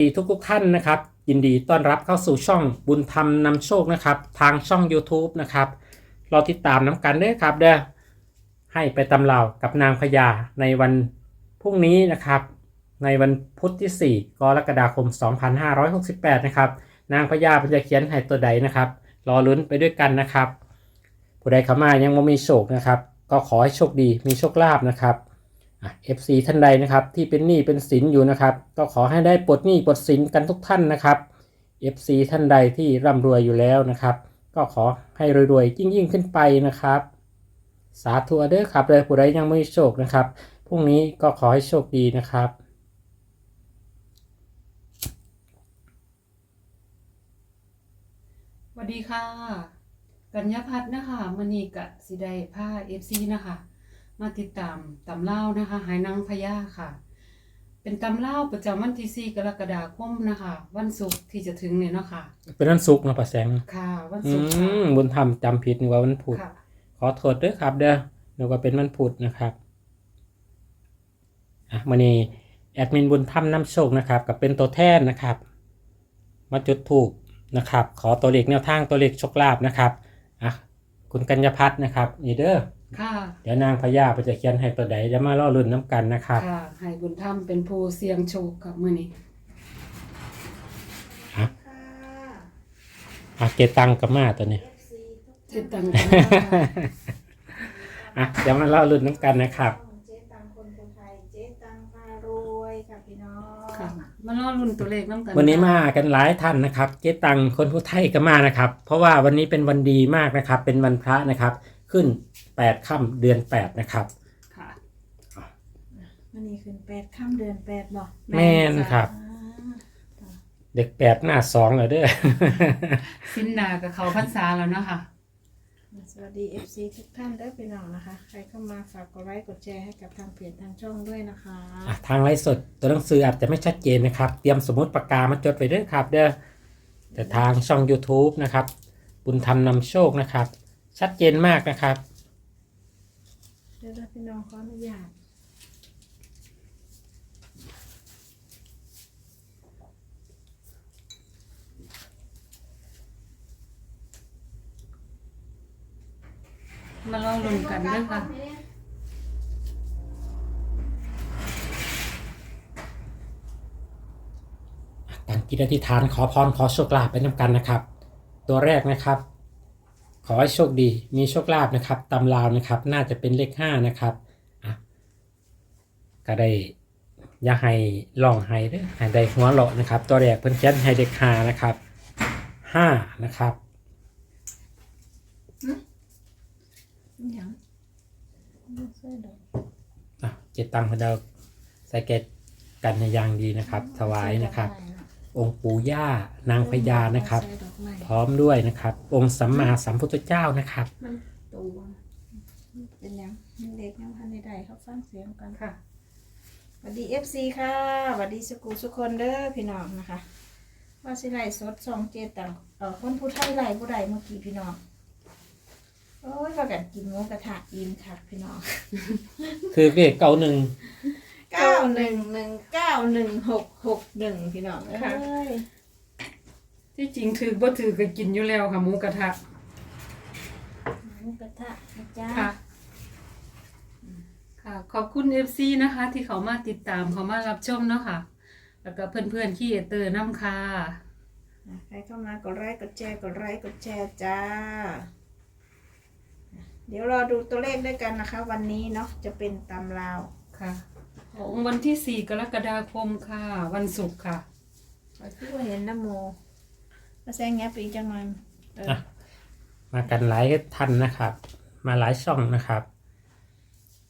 ดีทุกทุกๆท่านนะครับ ยินดีต้อนรับเข้าสู่ช่องบุญธรรมนำโชคนะครับ ทางช่อง YouTube นะครับรอติดตามน้ำกันเด้อครับเด้อให้ไปตำเล่ากับนางพญาในวันพรุ่งนี้นะครับ ในวันพุธที่ 4 กรกฎาคม 2568 นะครับ นางพญาเป็นจะเขียนให้ตัวใดนะครับ รอลุ้นไปด้วยกันนะครับ ผู้ใดเข้ามายังไม่มีโชคนะครับ ก็ขอให้โชคดีมีโชคลาภนะครับ เอะ FC ท่านใดนะครับที่เป็นหนี้เป็นสินอยู่นะครับ ก็ขอให้ได้ปลดหนี้ปลดสินกันทุกท่านนะครับ FC ท่านใดที่ร่ำรวยอยู่แล้วนะครับ ก็ขอให้รวยๆยิ่งยิ่งขึ้นไปนะครับ สาธุเด้อครับเลยผู้ใดยังไม่โชคนะครับพรุ่งนี้ก็ขอให้โชคดีนะครับสวัสดีค่ะ กัญญาพัฒน์นะคะมณีกะสิไดผ้าเอฟซีนะคะ มาติดตามตำเล่านะคะ หายนางพญาค่ะ เป็นตำเล่าประจำวันที่4กรกฎาคมนะคะ วันศุกร์ที่จะถึงเนี่ยเนาะค่ะ เป็นวันศุกร์เนาะป้าแสงค่ะ วันอืศุกร์ค่ะมบุญธรรมจำผิดนึกว่าวันพุธค่ะ ขอโทษด้วยครับเด้อนึกว่าเป็นวันพุธนะครับอะมื่อนี้แอดมินบุญธรรมนำโชคนะครับกับเป็นตัวแทนนะครับ มาจุดถูกนะครับ ขอตัวเลขแนวทางตัวเลขโชคลาภนะครับอะคุณกัญญาพัฒน์นะครับนี่เด้อ ค่ะเดี๋ยวนางพญาไปจะเขียนให้ตัวใดจะมาล่อลุ่นน้ำกันนะครับค่ะให้บุญธรรมเป็นผู้เสียงโชคกับมื้อนี้อะอะเกตังกับมาตัวนี้ เจ็ดตังค์กันอะเดี๋ยวมาเล่ารุ่นน้ำกันนะครับเจ๊ตังคนคนไทยเจ๊ตังพารวยค่ะพี่น้องค่ะมาล่อรุ่นตัวเลขน้ำกันวันนี้มากันหลายท่านนะครับเจ๊ตังคนผู้ไทยก็มานะครับ เพราะว่าวันนี้เป็นวันดีมากนะครับ เป็นวันพระนะครับ ขึ้น8ค่ำเดือน8นะครับค่ะวันนี้ขึ้นแปดค่ำเดือนแปดบอกแม่นครับ อ่าเด็กแปดหน้าสองเลยเด้อ สิ้นนากับเขาพรรษาแล้วเนาะค่ะ สวัสดีเอฟซีทุกท่านเด้อพี่น้องนะคะ ใครเข้ามาฝากกดไลค์กดแชร์ให้กับทางเพจทางช่องด้วยนะคะ อะทางไลฟ์สดตัวหนังสืออาจจะไม่ชัดเจนนะครับ เตรียมสมุดปากกามาจดไว้ด้วยครับ เด้อแต่ทางช่อง YouTube นะครับ บุญธรรมนำโชคนะครับ ชัดเจนมากนะครับ เดี๋ยวเราพี่น้องขออนุญาตมาล่อรุ่นกันเด้อค่ะตั้งจิตอธิษฐานขอพรขอโชคลาภไปนำกันนะครับ ตัวแรกนะครับ ขอให้โชคดี มีโชคลาภนะครับตำราวนะครับ น่าจะเป็นเลขห้านะครับอะก็ได้อย่าให้ลองให้เด้อให้ได้หัวเราะนะครับ ตัวแรกเพิ่นเขียนให้เด็กห้านะครับห้านะครับยังไม่ใช่ดอกอะเจ็ดตังค์พอเราใส่เกตกันในอย่างดีนะครับถวายนะครับ องค์ปู่ย่านางพญานะครับใส่ดอกไม้พร้อมด้วยนะครับ องค์สัมมาสัมพุทธเจ้านะครับมันตัวเป็นยังมันเด็กยังพันใดๆเขาฟังเสียงกันค่ะสวัสดีเอฟซีค่ะสวัสดีสกูสุกคนเด้อพี่น้องนะคะ ว่าสิไลฟ์สดสองเจตังเอ่อคนผู้ไทยไลฟ์ผู้ใดเมื่อกี้พี่น้องโอ้ยว่ากันกินหมูกระทะอิ่มคักพี่น้อง คือเลขเก้าหนึ่ง เก้าหนึ่งหนึ่งเก้าหนึ่งหกหกหนึ่งพี่น้องเอ้ค่ะ ยที่จริงถือบ่ถือก็กินอยู่แล้วค่ะหมูกระทะหมูกระทะนะจ้าค่ะ ค่ะ ขอบคุณ FC นะคะ ที่เขามาติดตามเขามารับชมเนาะค่ะ แล้วก็เพื่อนๆที่เอเตอร์น้ำค่ะ ใครเข้ามากดไลค์กดแชร์กดไลค์กดแชร์จ้า เดี๋ยวรอดูตัวเลขด้วยกันนะคะ วันนี้เนาะจะเป็นตำราว ค่ะ ของวันที่4กรกฎาคมค่ะ วันศุกร์ค่ะขอที่ว่าเห็นน้ำโมมาแซงแงบอีกจังหน่อยเออ อะ มากันหลายท่านนะครับ มาหลายช่องนะครับ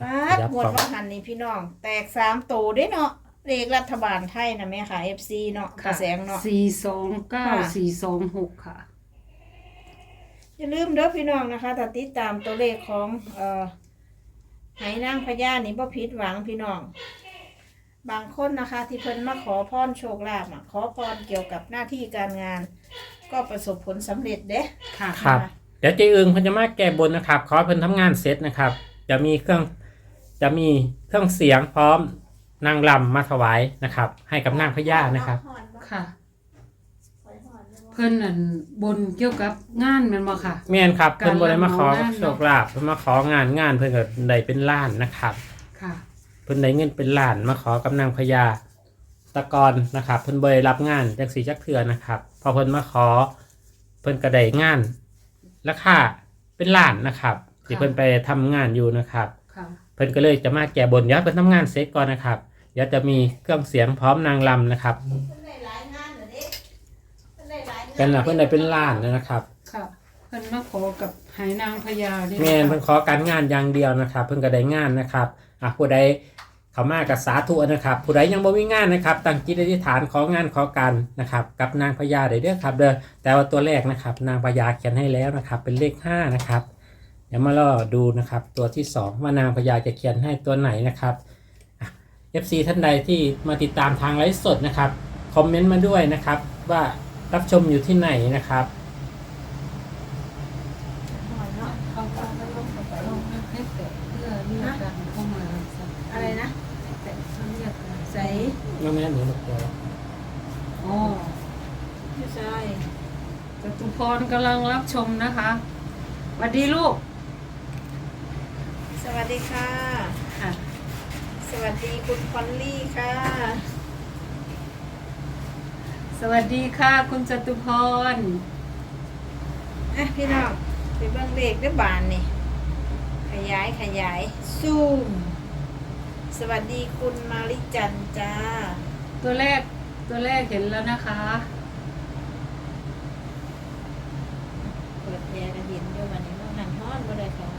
ป้าดหมดว่าหันนี่พี่น้อง แตกสามตูได้เนาะเลขรัฐบาลไทยนะแม่ค่ะ FC เนาะกระแสงเนาะ สี่สองเก้าค่ะ สี่สองหกค่ะ อย่าลืมเด้อพี่น้องนะคะถ้าติดตามตัวเลขของเอ่อไหนางพญานี่บ่ผิดหวังพี่น้อง บางคนนะคะที่เพิ่นมาขอพรโชคลาภอะขอพรเกี่ยวกับหน้าที่การงาน ก็ประสบผลสำเร็จเด้ ค่ะ ครับ เดี๋ยวเจอึงเพิ่นจะมาแก้บนนะครับ ขอให้เพิ่นทำงานเสร็จนะครับ จะมีเครื่องจะมีเครื่องเสียงพร้อมนางลำมาถวายนะครับ ให้กับนางพญานะครับฮอนบ่ค่ะ เพิ่นนั่นบนเกี่ยวกับงานแม่นบ่ค่ะ แม่นครับการเพิ่นบ่ได้มาขอรับเหมางานเนอะโชคลาภเพิ่นมาของานงานเพิ่นก็ได้เป็นล้านนะครับ ค่ะเพิ่นได้เงินเป็นล้านมาขอกับนางพญาตะกอนนะครับ เพิ่นบ่ได้รับงานจักสีจักเทื่อนะครับ พอเพิ่นมาขอ เพิ่นก็ได้งานราคาเป็นล้านนะครับที่ค่ะเพิ่นไปทำงานอยู่นะครับค่ะเพิ่นก็เลยจะมาแก้บนเดี๋ยวเพิ่นทำงานเสร็จก่อนนะครับเดี๋ยวจะมีเครื่องเสียงพร้อมนางรำนะครับเพิ่นได้หลายงานเหรอเด้เพิ่นได้หลายงานกันนะเพิ่นได้เป็นล้านแล้วนะครับค่ะเพิ่นมาขอกับไหนางพญานี่แม่นนะเพิ่นขอการงานอย่างเดียวนะครับ เพิ่นก็ได้งานนะครับอะผู้ใด เขามากับสาธุนะครับ ผู้ใดยังบ่มีงานนะครับ ตั้งจิตอธิษฐานของานขอการนะครับ กับนางพญาได้เด้อครับ เด้อแต่ว่าตัวแรกนะครับ นางพญาเขียนให้แล้วนะครับ เป็นเลขห้านะครับเดี๋ยวมารอดูนะครับ ตัวที่สองว่านางพญาจะเขียนให้ตัวไหนนะครับอะ FC ท่านใดที่มาติดตามทางไลฟ์สดนะครับคอมเมนต์มาด้วยนะครับ ว่ารับชมอยู่ที่ไหนนะครับเขาก็ลงไปลงให้แตะเพื่อเรียกามาสัก อะไรนะ แตะเพื่อเรียกกัน ใส่ น้องแม่หนูลูกเดียวอ๋อไม่ใช่จตุพรกำลังรับชมนะคะสวัสดีลูกสวัสดีค่ะค่ะสวัสดีคุณพอลลี่ค่ะ สวัสดีค่ะ คุณจตุพรอะพี่น้องไปเบิ่งเลขด้วยบานนี่ ขยายขยายซูม สวัสดีคุณมาริจันทร์จ้า ตัวแรกตัวแรกเห็นแล้วนะคะ เปิดแอร์กันเย็นอยู่วันนี้มันหันฮ้อนบ่ได้ค่ะ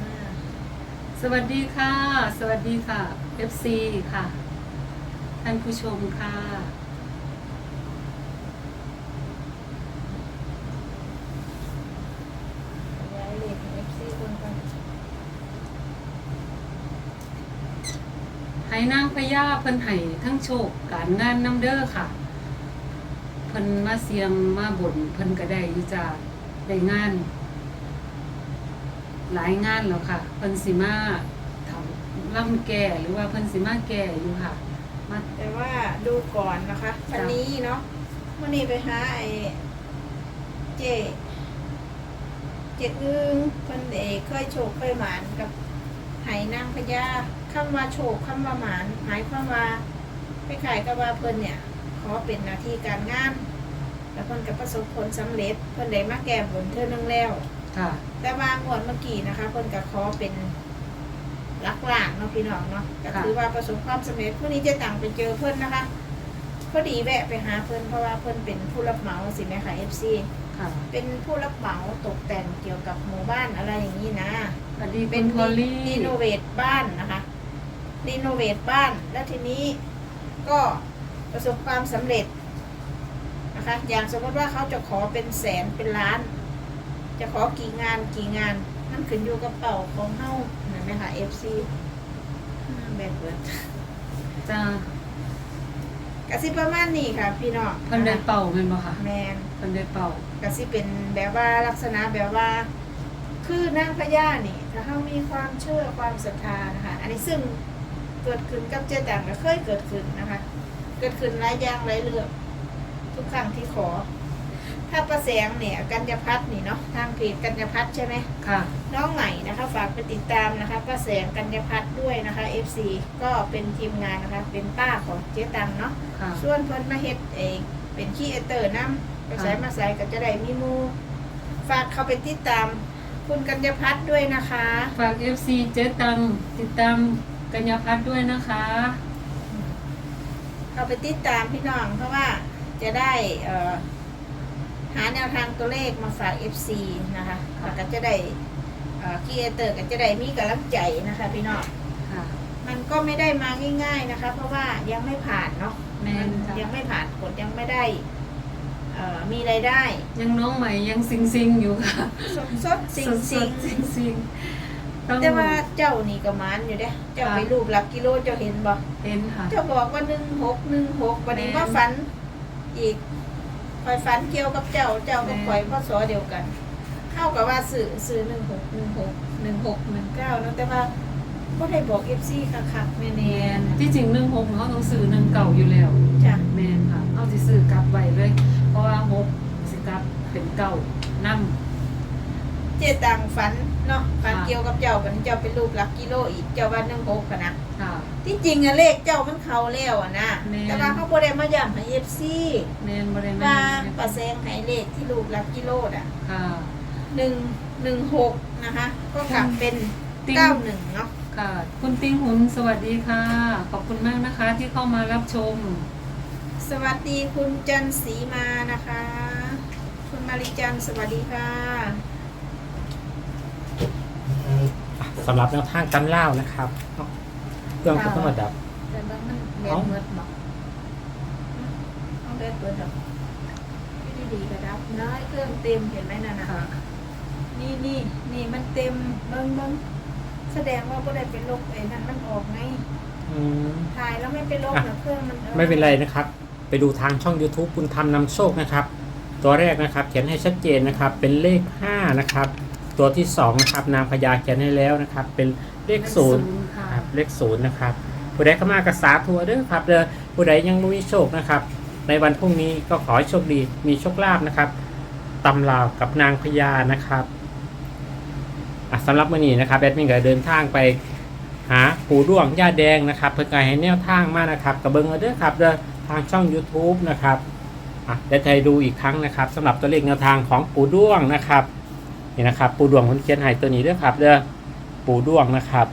อ่าสวัสดีค่ะ สวัสดีค่ะ FC ค่ะ ท่านผู้ชมค่ะ ขยายเลขเอฟซีคนกัน ให้นางพญาเพิ่นให้ทั้งโชคการงานน้ำเด้อค่ะ เพิ่นมาเสียงมาบ่นเพิ่นก็ได้อยู่จ้าได้งาน หลายงานแล้วค่ะ เพิ่นสิมาทำล่ำแก่หรือว่าเพิ่นสิมาแก่อยู่ค่ะ มาแต่ว่าดูก่อนนะคะวันนี้เนาะวันนี้ไปหาไอ้เจเจอึงเพิ่นเอกเคยโชคเคยหมานกับ ไหนางพญาคำว่าโชคคำว่าหมานหมายความว่าไปขายกับว่าเพิ่นเนี่ย ขอเป็นหน้าที่การงาน แล้วเพิ่นก็ประสบผลสำเร็จ เพิ่นได้มาแก้บนเทื่อนึงแล้ว ค่ะ แต่ว่างวดเมื่อกี้นะคะเพิ่นก็ขอเป็นหลักหลานเนาะพี่น้องเนาะก็ค่ะถือว่าประสบความสำเร็จวันนี้เจะต่างไปเจอเพิ่นนะคะพอดีแวะไปหาเพิ่นเพราะว่าเพิ่นเป็นผู้รับเหมาสิแม่ค่ะ FC ค่ะเป็นผู้รับเหมาตกแต่งเกี่ยวกับหมู่บ้านอะไรอย่างนี้นะ สวัสดีเป็เป็นนพอลลี่รีโนเวทบ้านนะคะ รีโนเวทบ้าน แล้วทีนี้ก็ประสบความสำเร็จนะคะ อย่างสมมติว่าเขาจะขอเป็นแสนเป็นล้าน จะขอกี่งานกี่งานมันขึ้นอยู่กับเป่าของเฮาเห็นไหมคะ FC อ่าแบบเบิดจ้ากสิประมาณนี้ค่ะ พี่น้องเพิ่นได้เป่าแม่นบ่ค่ะแมน เพิ่นได้เป่าก็สิเป็นแบบว่าลักษณะแบบว่า คือนางพญานี่ ถ้าเขามีความเชื่อความศรัทธานะคะอันนี้ซึ่งเกิดขึ้นกับเจ๊ต่างก็เคยเกิดขึ้นนะคะ เกิดขึ้นหลายอย่างหลายเรื่อง ทุกครั้งที่ขอ ถ้าประแสงเนี่ย กัญญพัฒน์นี่เนาะทางเพจกัญญพัฒน์ใช่ไหมค่ะ น้องใหม่นะคะ ฝากไปติดตามนะคะป้าแสงกัญญพัฒน์ด้วยนะคะ FC ก็เป็นทีมงานนะคะ เป็นป้าของเจ๊ตังเนาะค่ะ ส่วนเพิ่นมาเฮ็ดเองเป็นขี้เอเตอร์นำไปใส่มาใส่ก็จะได้มีหมูฝากเข้าไปติดตาม คุณกัญญพัฒน์ด้วยนะคะ ฝาก FC เจ๊ตังติดตามกัญญาพัฒน์ด้วยนะคะ เข้าไปติดตามพี่น้องเพราะว่าจะได้เอ่อหาแนวทางตัวเลขมาฝาก FC นะคะแล้วก็จะได้ขี้เอเตอร์ก็จะได้มีกำลังใจนะคะพี่น้อง ค่ะ มันก็ไม่ได้มาง่าย ๆนะคะ เพราะว่ายังไม่ผ่านเนาะแม่นจ้ะ ยังไม่ผ่านกฎยังไม่ได้เอ่อมีรายได้ยังน้องใหม่ยังซิงซิงๆอยู่ค่ะสดสดๆสิงสสิดงๆซิงซิงต้องแต่ว่าเจ้านี่ก็หมานอยู่เด้เจ้าไปรูปหลักกิโลเจ้าเห็นบ่เห็นค่ะ เจ้าบอกว่าหนึ่งหกหนึ่งหกวันนี้แม่นก็ฝันอีกคอยฝันเกี่ยวกับเจ้าเจ้าก็แม่นคอยพ่อสอเดียวกันเข้ากับว่าสื่อสื่อหนึ่งหกหนึ่งหกหนึ่งหกหนึ่งเก้านะแต่ว่าก็ได้บอกเอฟซีคักๆแม่แมเนียนที่จริงหนึ่งหกเขาต้องซื้อหนึ่งเก่าอยู่แล้ว จ้ะ แมนค่ะ เเพราะว่าหกสิกลับเป็นเก้านั่ง เจตังฝันเนาะฝันเกี่ยวกับเจ้าฝันเจ้าเป็นรูปหลักกิโลอีกเจ้าว่านั่งหกพะนะะที่จริงอะเลขเจ้ามันเขาแล้วอะนะแม่น แต่ว่าเขาบ่ได้มาย้ำให้เอฟซีเนนบราแมว่าประแซงให้เลขที่รูปหลักกิโลอะหนึ่งหนึ่งหกนะคะ ก็กลับเป็นเก้าหนึ่งเนาะค่ะ คุณติ้งหุนสวัสดีค่ะ ขอบคุณมากนะคะที่เข้ามารับชม สวัสดีคุณจันสีมานะคะ คุณมาริจันทร์สวัสดีค่ะอะสำหรับแนวทางตำเล่านะครับเอาเครื่องก็ต้องมาดับแต่บางมันเล็ดเมิดบอกเอาเล็ดเมิดดอกไม่ได้ดีกระดับน้อยเครื่องเต็มเห็นไหมน่ะนะค่ะนี่นี่นี่มันเต็มเบิ้งเบิ้งแสดงว่าบ่ได้เป็นลบไอ้นั่นมันออกไงอืมถ่ายแล้วไม่เป็นลบอะนะเครื่องมันออไม่เป็นไรนะครับ ไปดูทางช่อง YouTube บุญธรรมนำโชคนะครับ ตัวแรกนะครับเขียนให้ชัดเจนนะครับเป็นเลข 5 นะครับ ตัวที่ 2 นะครับ นางพญาเขียนให้แล้วนะครับ เป็นเลขศูนย์ค่ะครับเลขศูนย์นะครับผู้ใดเข้ามากระสาทัวเด้อครับเด้อผู้ใดยังมีโชคนะครับ ในวันพรุ่งนี้ก็ขอให้โชคดีมีโชคลาภนะครับตำลาวกับนางพญานะครับสำหรับมื่อนี้นะครับแอดมินก็เดินทางไปหาปูด้วงย่าแดงนะครับ เพื่อการให้แนวทางมานะครับกระเบิงเอาเด้อครับเด้อ ทางช่อง YouTube นะครับเดี๋ยวจะให้ดูอีกครั้งนะครับสำหรับตัวเลขแนวทางของปูด้วงนะครับนี่นะครับปูด้วงคนเขียนให้ตัวนี้ด้อครับเด้อปูด้วงนะครับ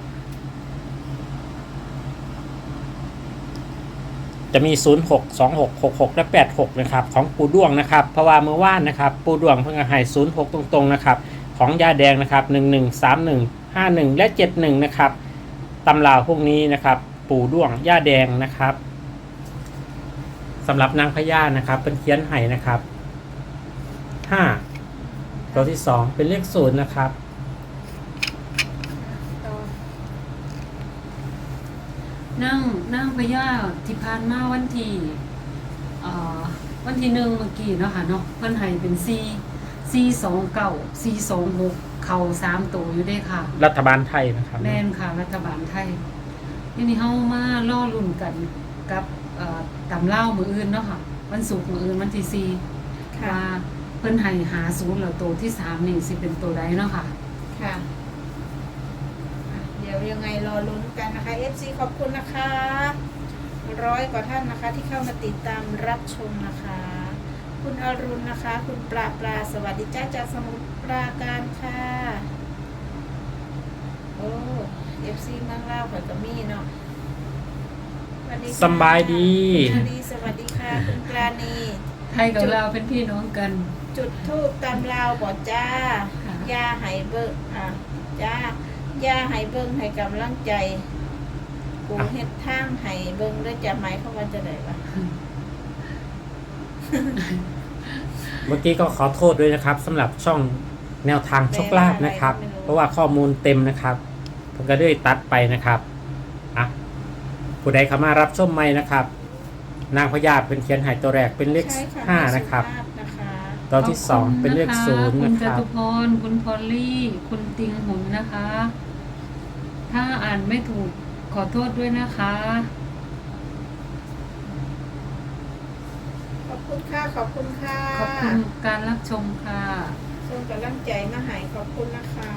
จะมี 0 6 2 6 6 6และ8 6นะครับของปูด้วงนะครับเพราะว่าเมื่อวานนะครับปูด้วงเพิ่งให้0 6 ตรงๆนะครับของยาแดงนะครับ 1 1 3 1 5 1 และ 7 1 นะครับตำราพวกนี้นะครับ ปูด้วงยาแดงนะครับ สำหรับนางพญานะครับเป็นเขียนไห่นะครับ5ตัวที่2เป็นเลขศูนย์นะครับต่อนั่งนั่งพญาที่ผ่านมาวันที่เอ่อวันที่หนึ่งเมื่อกี้เนาะค่ะเนาะเพิ่นให้เป็นซีซีสองเก้าซีสองหกเข่าสามตัวอยู่ได้ค่ะ รัฐบาลไทยนะครับแม่นค่ะ รัฐบาลไทยทีนี้เฮามาล่อลุ่นกันกับ เอ่อตำเล่ามืออื่นเนาะค่ะวันศุกร์มืออื่นวันที่สี่ค่ะ ว่าเพิ่นให้หาศูนย์แล้วตัวที่สามนี่สิเป็นตัวใดเนาะค่ะ ค่ะอะ เดี๋ยวยังไงรอลุ้นกันนะคะ FC ขอบคุณนะคะ ร้อยกว่าท่านนะคะ ที่เข้ามาติดตามรับชมนะคะ คุณอรุณนะคะ คุณปลาปลาสวัสดีจ้าจากสมุทรปราการค่ะ โอ้ FC เมืองลาวข่อยก็มีเนาะส วัสดีค่ะสำบายดี สวัสดีสวัสดีค่ะคุณปราณี ไทยกับลาวเป็นพี่น้องกัน จุดทูบตามลาวบ่จ้า ค่ะ ยาไห้เบิ่งอะจ้ายาไห้เบิ่งให้กำลังใจกูอะเฮ็ดทางไห้เบิ่งแล้วจะหมายเขามว่าจะได้ปะเมื่อกี้ก็ขอโทษด้วยนะครับสำหรับช่องแนวทางโชคลาภนะครับ เพราะว่าข้อมูลเต็มนะครับผมก็ได้ตัดไปนะครับอะ ผู้ใดเข้ามารับชมใหม่นะครับ นางพญาเป็นเขียนหายตัวแรกเป็นเลขใช่ค่ะห้านะครับ สุภาพนะคะตัวที่สองเป็นเลขศูนย์คุนะณคจรับตุพรคุณพอลลี่ คุณติงหุนนะคะ ถ้าอ่านไม่ถูกขอโทษด้วยนะคะ ขอบคุณค่ะ ขอบคุณค่ะขอบคุณการรับชมค่ะ ส่งกำลังใจมาให้ขอบคุณนะคะ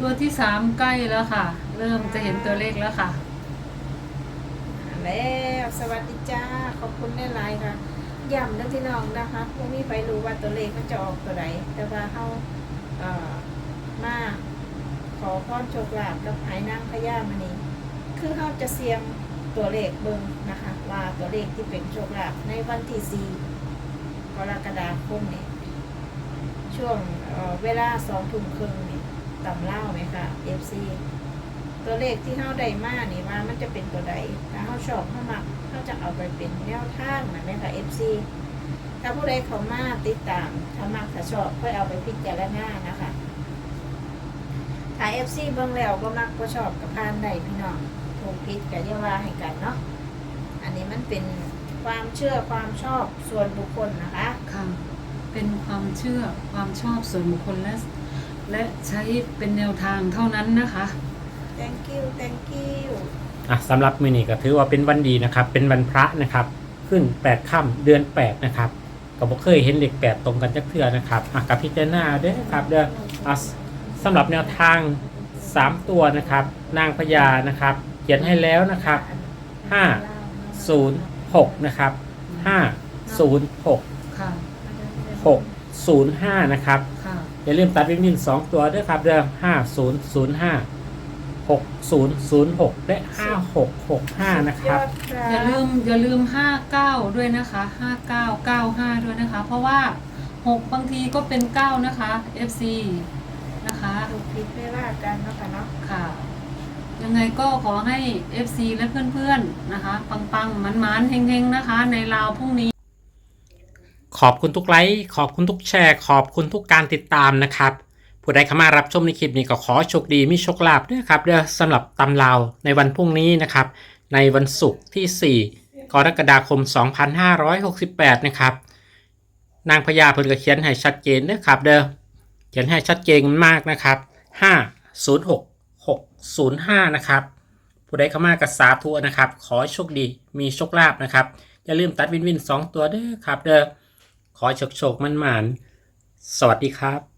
ตัวที่สามใกล้แล้วค่ะ เริ่มจะเห็นตัวเลขแล้วค่ะมา แล้ว สวัสดีจ้า ขอบคุณได้หลายค่ะย้ำนะพี่น้องนะคะพวกนี้ไปรู้ว่าตัวเลขมันจะออกตัวไหนแต่ว่าเขาเอ่อมาขอพรโชคลาภกับหายนางพญามณีคือเขาจะเสียงตัวเลขเบิ่งนะคะ ว่าตัวเลขที่เป็นโชคลาภในวันที่สี่กรกฎาคมนี้ช่วงเเวลาสองทุ่มครึ่งนี่ตำเล่าไหมคะ FC ตัวเลขที่เขาได้มากนี่ว่ามันจะเป็นตัวใดถ้าเขาชอบเขามักเขาจะเอาไปเป็นแนวทางนะแม่ค่ะ FC ถ้าผู้ใดเขามากติดตามถ้ามักถ้าชอบค่อยเอาไปพิจารณานะคะถ้า FC เบิ่งแล้วก็มักก็ชอบกับพานใดพี่น้องถูกผิดกับยาว่าให้กันเนาะอันนี้มันเป็นความเชื่อความชอบส่วนบุคคลนะคะค่ะเป็นความเชื่อความชอบส่วนบุคคลและและใช้เป็นแนวทางเท่านั้นนะคะ thank you thank you อะสำหรับมือนี้ก็ถือว่าเป็นวันดีนะครับ เป็นวันพระนะครับ ขึ้น8ค่ำเดือน8นะครับก็บ่เคยเห็นเลขแปดตรงกันจักเทื่อนะครับอะกับพิจารณาเด้อครับเด้ออะสำหรับแนวทาง 3 ตัวนะครับ นางพญานะครับ เขียนให้แล้วนะครับ 506 นะครับ 506 ค่ะ 605 นะครับ ค่ะ อย่าลืมตัดวินวิน 2 ตัวด้วยครับเด้อ5005 6006 และ 5665 นะครับ อย่าลืมอย่าลืมห้าเก้าด้วยนะคะห้าเก้าเก้าห้าด้วยนะคะ เพราะว่าหกบางทีก็เป็นเก้านะคะ FC นะคะถูกผิดไม่ว่ากันเนาะค่ะเนาะค่ะ ยังไงก็ขอให้ FC และเพื่อนๆนะคะ ปังๆมันๆเฮงๆ นะคะ ในราวพรุ่งนี้ ขอบคุณทุกไลค์ ขอบคุณทุกแชร์ ขอบคุณทุกการติดตามนะครับ ผู้ใดเข้ามารับชมในคลิปนี้ก็ขอโชคดีมีโชคลาภด้วยครับเด้อสำหรับตำราวในวันพรุ่งนี้นะครับ ในวันศุกร์ที่ 4 กรกฎาคม 2568 นะครับ นางพญาเพิ่นก็เขียนให้ชัดเจนนะครับเด้อเขียนให้ชัดเจนมากนะครับ 506 605 นะครับ ผู้ใดเข้ามากับสาธุนะครับ ขอโชคดีมีโชคลาภนะครับอย่าลืมตัดวินวิน 2 ตัวเด้อครับเด้อขอโชคโชคมันหมานสวัสดีครับ